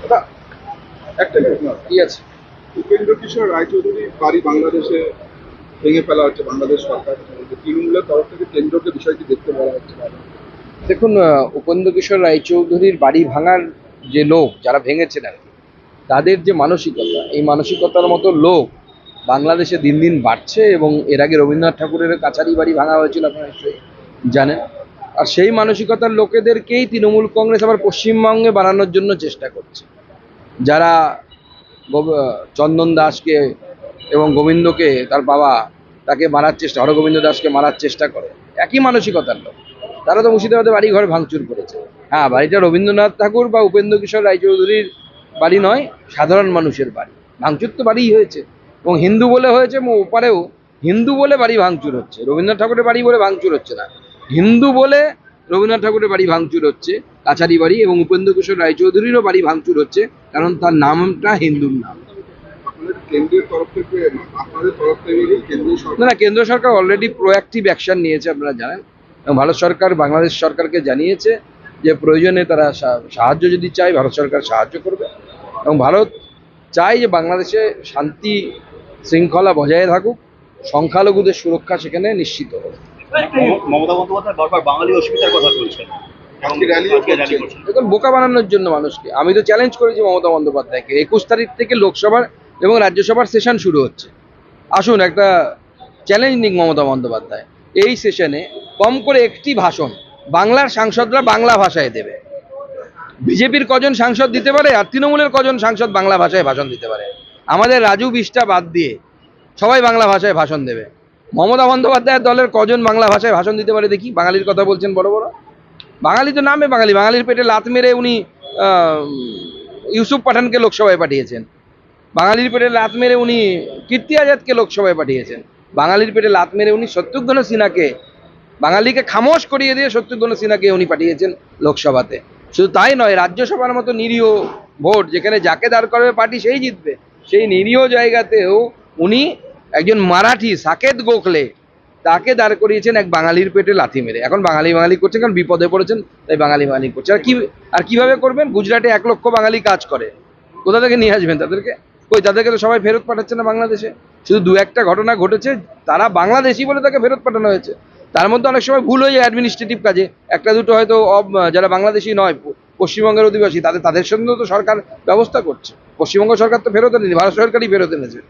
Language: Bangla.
দাদা, একটা কি আছে? উপেন্দ্র কিশোর রায়চৌধুরীর বাড়ি বাংলাদেশে ভেঙে ফেলা হচ্ছে বাংলাদেশ সরকার। তৃণমূলের তরফ থেকে কেন্দ্রকে বিষয়টি দেখতে বলা হচ্ছে। দেখুন উপেন্দ্র কিশোর রায়চৌধুরীর বাড়ি ভাঙার যে লোক যারা ভেঙেছেন আর কি তাদের যে মানসিকতা এই মানসিকতার মতো লোক বাংলাদেশে দিন দিন বাড়ছে এবং এর আগে রবীন্দ্রনাথ ঠাকুরের কাছারি বাড়ি ভাঙা হয়েছিল আপনারা নিশ্চয়ই জানেন। আর সেই মানসিকতার লোকেদেরকেই তৃণমূল কংগ্রেস আবার পশ্চিমবঙ্গে বানানোর জন্য চেষ্টা করছে। যারা চন্দন দাসকে এবং গোবিন্দকে তার বাবা তাকে মারার চেষ্টা, হরগোবিন্দ দাসকে মারার চেষ্টা করে, একই মানসিকতার লোক। তারা তো মুর্শিদাবাদে বাড়ি ঘর ভাঙচুর করেছে। হ্যাঁ বাড়িটা রবীন্দ্রনাথ ঠাকুর বা উপেন্দ্র কিশোর রায়চৌধুরীর বাড়ি নয়, সাধারণ মানুষের বাড়ি। ভাঙচুর তো বাড়িই হয়েছে। এবং হিন্দু বলে হয়েছে ওপারেও হিন্দু বলে বাড়ি ভাঙচুর হচ্ছে। রবীন্দ্রনাথ ঠাকুরের বাড়ি বলে ভাঙচুর হচ্ছে না। হিন্দু বলে রবীন্দ্রনাথ ঠাকুরের বাড়ি ভাঙচুর হচ্ছে কাছারি বাড়ি এবং উপেন্দ্র কিশোর রায়চৌধুরীরও বাড়ি ভাঙচুর হচ্ছে কারণ তার নামটা হিন্দুর নাম। না কেন্দ্র সরকার অলরেডি প্রোঅ্যাক্টিভ অ্যাকশন নিয়েছে আপনারা জানেন। এবং ভারত সরকার বাংলাদেশ সরকারকে জানিয়েছে যে প্রয়োজনে তারা সাহায্য যদি চায় ভারত সরকার সাহায্য করবে। এবং ভারত চায় যে বাংলাদেশে শান্তি শৃঙ্খলা বজায় থাকুক সংখ্যালঘুদের সুরক্ষা সেখানে নিশ্চিত মম- মমতা বন্দ্যোপাধ্যায় বারবার বাঙালি অস্মিতার কথা বলছেন। বোকা বানানোর জন্য মানুষকে। আমি তো চ্যালেঞ্জ করেছি মমতা বন্দ্যোপাধ্যায়কে। একুশ তারিখ থেকে লোকসভার এবং রাজ্যসভার সেশন শুরু হচ্ছে। আসুন একটা চ্যালেঞ্জ নিক মমতা বন্দ্যোপাধ্যায়। এই সেশনে কম করে একটি ভাষণ বাংলার সাংসদরা বাংলা ভাষায় দেবে। বিজেপির কজন সাংসদ দিতে পারে আর তৃণমূলের কজন সাংসদ বাংলা ভাষায় ভাষণ দিতে পারে? আমাদের রাজু বিষ্টা বাদ দিয়ে সবাই বাংলা ভাষায় ভাষণ দেবে। মমতা বন্দ্যোপাধ্যায়ের দলের কজন বাংলা ভাষায় ভাষণ দিতে পারে দেখি? বাঙালির কথা বলছেন বড় বড়। বাঙালি তো নামে বাঙালি। বাঙালির পেটে লাত মেরে উনি ইউসুফ পাঠানকে লোকসভায় পাঠিয়েছেন। বাঙালির পেটে লাত মেরে উনি কীর্তি আজাদকে লোকসভায় পাঠিয়েছেন। বাঙালির পেটে লাত মেরে উনি শত্রুঘ্ন সিনহাকে, বাঙালিকে খামোশ করিয়ে দিয়ে শত্রুঘ্ন সিনহাকে উনি পাঠিয়েছেন লোকসভাতে। শুধু তাই নয়, রাজ্যসভার মতো নিরীহ ভোট যেখানে যাকে দাঁড় করবে পার্টি সেই জিতবে। সেই নিরীহ জায়গাতেও উনি একজন মারাঠি, সাকেত গোখলে, তাকে দাঁড় করিয়েছেন এক বাঙালির পেটে লাথি মেরে। এখন বাঙালি বাঙালি করছেন, কারণ বিপদে পড়েছেন, তাই বাঙালি বাঙালি করছে। আর কি, আর কীভাবে করবেন? গুজরাটে এক লক্ষ বাঙালি কাজ করে। কোথা থেকে নিয়ে আসবেন তাদেরকে? কই, তাদেরকে তো সবাই ফেরত পাঠাচ্ছে না বাংলাদেশে। শুধু দু একটা ঘটনা ঘটেছে, তারা বাংলাদেশি বলে তাকে ফেরত পাঠানো হয়েছে। তার মধ্যে অনেক সময় ভুল হয়ে যায় অ্যাডমিনিস্ট্রেটিভ কাজে। একটা দুটো হয়তো যারা বাংলাদেশি নয় পশ্চিমবঙ্গের অধিবাসী, তাদের তাদের সঙ্গেও তো সরকার ব্যবস্থা করছে। পশ্চিমবঙ্গ সরকার তো ফেরত এনেনি ভারত সরকারই ফেরত এনেছে।